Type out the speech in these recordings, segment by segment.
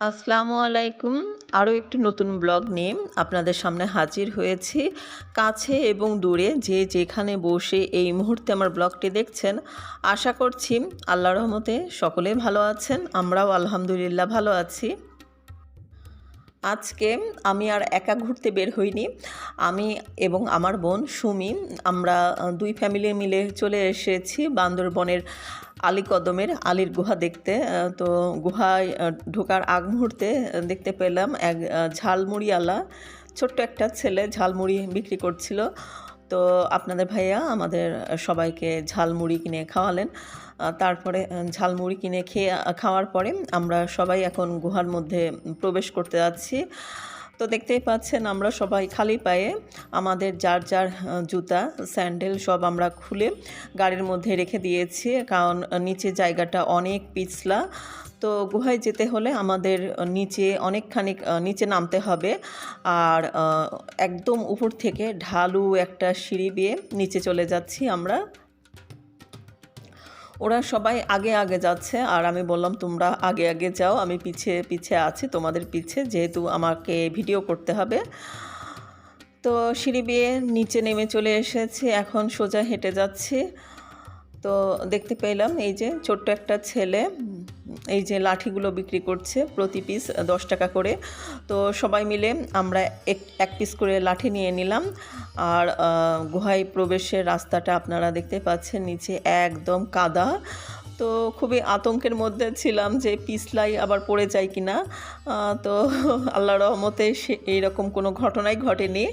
আসসালামু আলাইকুম। আরও একটি নতুন ব্লগ নিয়ে আপনাদের সামনে হাজির হয়েছি। কাছে এবং দূরে যে যেখানে বসে এই মুহূর্তে আমার ব্লগটি দেখছেন, আশা করছি আল্লাহ রহমতে সকলে ভালো আছেন, আমরাও আলহামদুলিল্লাহ ভালো আছি। আজকে আমি আর একা ঘুরতে বের হইনি। আমি এবং আমার বোন সুমি, আমরা দুই ফ্যামিলি মিলে চলে এসেছি বান্দরবনের আলী কদমের আলীর গুহা দেখতে। তো গুহায় ঢোকার আগ মুহূর্তে দেখতে পেলাম এক ঝালমুড়িওয়ালা, ছোট্ট একটা ছেলে ঝালমুড়ি বিক্রি করছিল। তো আপনাদের ভাইয়া আমাদের সবাইকে ঝালমুড়ি কিনে খাওয়ালেন। তারপরে ঝালমুড়ি কিনে খেয়ে খাওয়ার পরে আমরা সবাই এখন গুহার মধ্যে প্রবেশ করতে যাচ্ছি। তো দেখতেই পাচ্ছেন আমরা সবাই খালি পায়ে, আমাদের যার যার জুতা, স্যান্ডেল সব আমরা খুলে গাড়ির মধ্যে রেখে দিয়েছি, কারণ নিচে জায়গাটা অনেক পিছলা। তো গুহায় যেতে হলে আমাদের নিচে অনেকখানি নিচে নামতে হবে আর একদম উপর থেকে ঢালু একটা সিঁড়ি বেয়ে নিচে চলে যাচ্ছি আমরা। ওরা সবাই আগে আগে যাচ্ছে আর আমি বললাম, তোমরা আগে আগে যাও, আমি পিছে পিছে আছি, তোমাদের পিছে, যেহেতু আমাকে ভিডিও করতে হবে। তো সিঁড়ি বিয়ে নিচে নেমে চলে এসেছি, এখন সোজা হেঁটে যাচ্ছি। তো দেখতে পেলাম এই যে ছোট্ট একটা ছেলে এই যে লাঠিগুলো বিক্রি করছে প্রতি পিস দশ টাকা করে। তো সবাই মিলে আমরা এক এক পিস করে লাঠি নিয়ে নিলাম। আর গুহায় প্রবেশের রাস্তাটা আপনারা দেখতে পাচ্ছেন, নিচে একদম কাদা। তো খুবই আতঙ্কের মধ্যে ছিলাম যে পিছলাই আবার পড়ে যায় কিনা। তো আল্লাহ রহমতে সে, এইরকম কোনো ঘটনাই ঘটেনি।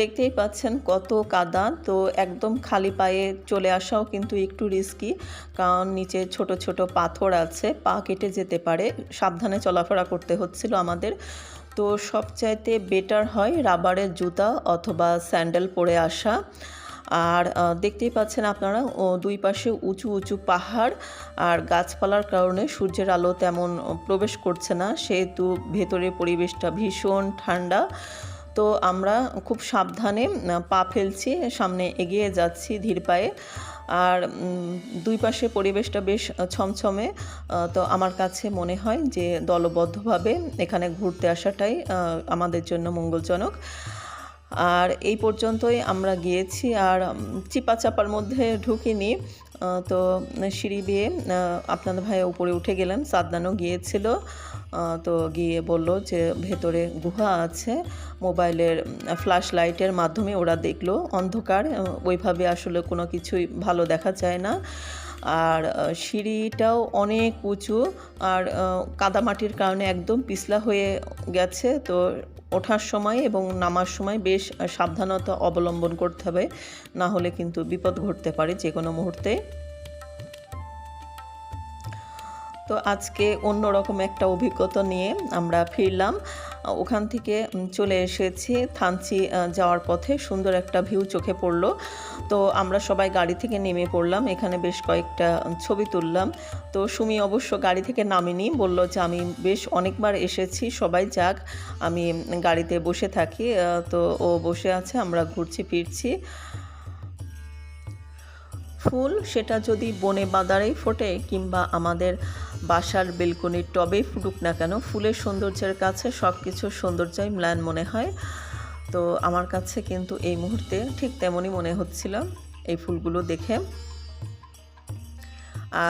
দেখতেই পাচ্ছেন কত কাদা। তো একদম খালি পায়ে চলে আসাও কিন্তু একটু রিস্কি কারণ নিচে ছোট ছোট পাথর আছে, পা কেটে যেতে পারে। সাবধানে চলাফেরা করতে হচ্ছিল আমাদের। তো সবচাইতে বেটার হয় রাবারের জুতা অথবা স্যান্ডেল পরে আসা। আর দেখতেই পাচ্ছেন আপনারা দুই পাশে উঁচু উঁচু পাহাড়। আর গাছপালার কারণে সূর্যের আলো তেমন প্রবেশ করছে না, সেহেতু ভেতরের পরিবেশটা ভীষণ ঠান্ডা। তো আমরা খুব সাবধানে পা ফেলছি, সামনে এগিয়ে যাচ্ছি ধীর পায়ে। আর দুই পাশে পরিবেশটা বেশ ছমছমে তো আমার কাছে মনে হয় যে দলবদ্ধভাবে এখানে ঘুরতে আসাটাই আমাদের জন্য মঙ্গলজনক। আর এই পর্যন্তই আমরা গিয়েছি। আর চিপা চাপার মধ্যে ঢুকিনি তো সিঁড়ি দিয়ে আপনাদের ভাই উপরে উঠে গেলেন সাদনানও গিয়েছিল। তো গিয়ে বলল যে ভেতরে গুহা আছে, মোবাইলের ফ্ল্যাশ লাইটের মাধ্যমে ওরা দেখল অন্ধকার ওইভাবে আসলে কোনো কিছুই ভালো দেখা যায় না। আর সিঁড়িটাও অনেক উঁচু আর কাদামাটির কারণে একদম পিছলা হয়ে গেছে। তো ওঠার সময় এবং নামার সময় বেশ সাবধানতা অবলম্বন করতে হবে, না হলে কিন্তু বিপদ ঘটতে পারে যে কোনো মুহূর্তে। তো আজকে অন্যরকম একটা অভিজ্ঞতা নিয়ে আমরা ফিরলাম। ওখান থেকে চলে এসেছি থানচি যাওয়ার পথে। সুন্দর একটা ভিউ চোখে পড়ল। তো আমরা সবাই গাড়ি থেকে নেমে পড়লাম। এখানে বেশ কয়েকটা ছবি তুললাম। তো সুমি অবশ্য গাড়ি থেকে নামিনি, বলল যে আমি বেশ অনেকবার এসেছি, সবাই যাক, আমি গাড়িতে বসে থাকি। তো ও বসে আছে, আমরা ঘুরছি, ফিরছি। ফুল, সেটা যদি বনে বাদারেই ফোটে কিংবা আমাদের বাসার বেলকনির টবেই ফুটুক না কেন, ফুলের সৌন্দর্যের কাছে সব কিছুর সৌন্দর্যই ম্লান মনে হয়। তো আমার কাছে কিন্তু এই মুহূর্তে ঠিক তেমনই মনে হচ্ছিল এই ফুলগুলো দেখে।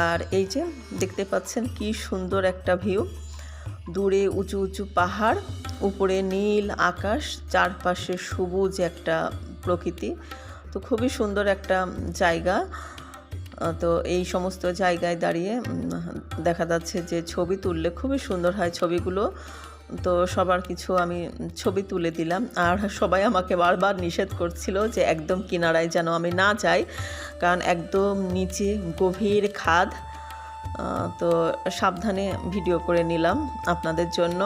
আর এই যে দেখতে পাচ্ছেন কি সুন্দর একটা ভিউ। দূরে উঁচু উঁচু পাহাড়, উপরে নীল আকাশ, চারপাশে সবুজ একটা প্রকৃতি। তো খুবই সুন্দর একটা জায়গা। তো এই সমস্ত জায়গায় দাঁড়িয়ে দেখা যাচ্ছে যে ছবি তুললে খুবই সুন্দর হয় ছবিগুলো। তো সবার কিছু আমি ছবি তুলে দিলাম। আর সবাই আমাকে বারবার নিষেধ করছিল যে একদম কিনারায় যেন আমি না যাই, কারণ একদম নিচে গভীর খাদ। তো সাবধানে ভিডিও করে নিলাম আপনাদের জন্য।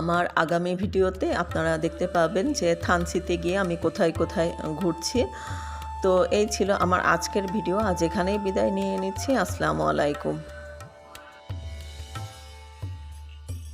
আমার আগামী ভিডিওতে আপনারা দেখতে পাবেন যে থানসিতে গিয়ে আমি কোথায় কোথায় ঘুরছি। তো এই ছিল আমার আজকের ভিডিও। আজ এখানেই বিদায় নিয়ে নিচ্ছি। আসসালামু আলাইকুম।